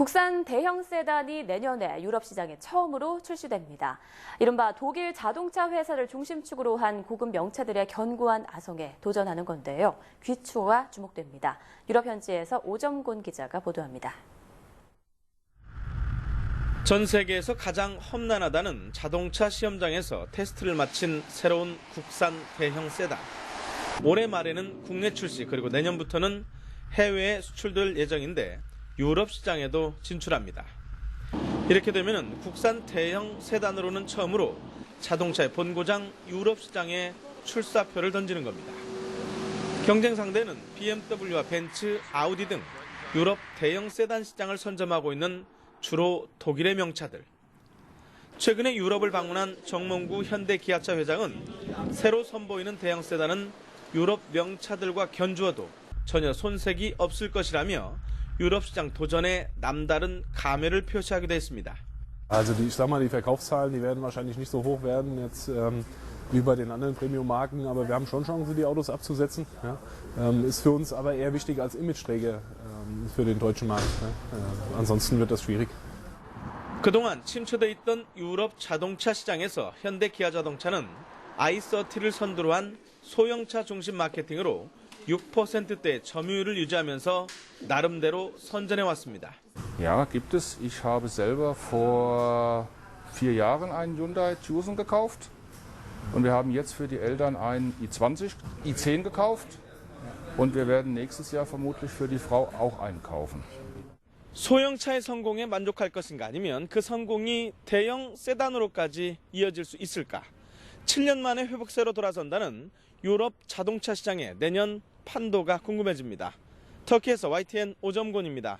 국산 대형 세단이 내년에 유럽 시장에 처음으로 출시됩니다. 이른바 독일 자동차 회사를 중심축으로 한 고급 명차들의 견고한 아성에 도전하는 건데요. 귀추가 주목됩니다. 유럽 현지에서 오정곤 기자가 보도합니다. 전 세계에서 가장 험난하다는 자동차 시험장에서 테스트를 마친 새로운 국산 대형 세단. 올해 말에는 국내 출시 그리고 내년부터는 해외에 수출될 예정인데 유럽 시장에도 진출합니다. 이렇게 되면 국산 대형 세단으로는 처음으로 자동차의 본고장 유럽 시장에 출사표를 던지는 겁니다. 경쟁 상대는 BMW와 벤츠, 아우디 등 유럽 대형 세단 시장을 선점하고 있는 주로 독일의 명차들. 최근에 유럽을 방문한 정몽구 현대 기아차 회장은 새로 선보이는 대형 세단은 유럽 명차들과 견주어도 전혀 손색이 없을 것이라며 유럽 시장 도전에 남다른 감회를 표시하기도 했습니다. Also die, ich sag mal, die Verkaufszahlen, die werden wahrscheinlich nicht so hoch werden jetzt ähm, wie bei den anderen Premium-Marken, aber wir haben schon Chancen, die Autos abzusetzen. Ja. Ähm, ist für uns aber eher wichtig als Imageträger ähm, für den deutschen Markt. Ne. Äh, ansonsten wird das schwierig. 그동안 침체돼 있던 유럽 자동차 시장에서 현대 기아 자동차는 i30를 선두로 한 소형차 중심 마케팅으로 6%대 점유율을 유지하면서 나름대로 선전해 왔습니다. Ja, gibt es. Ich habe selber vor vier Jahren einen Hyundai Tucson gekauft und wir haben jetzt für die Eltern einen i20, i10 gekauft und wir werden nächstes Jahr vermutlich für die Frau auch einen kaufen. 소형차의 성공에 만족할 것인가 아니면 그 성공이 대형 세단으로까지 이어질 수 있을까? 7년 만에 회복세로 돌아선다는 유럽 자동차 시장의 내년 판도가 궁금해집니다. 터키에서 YTN 오점곤입니다.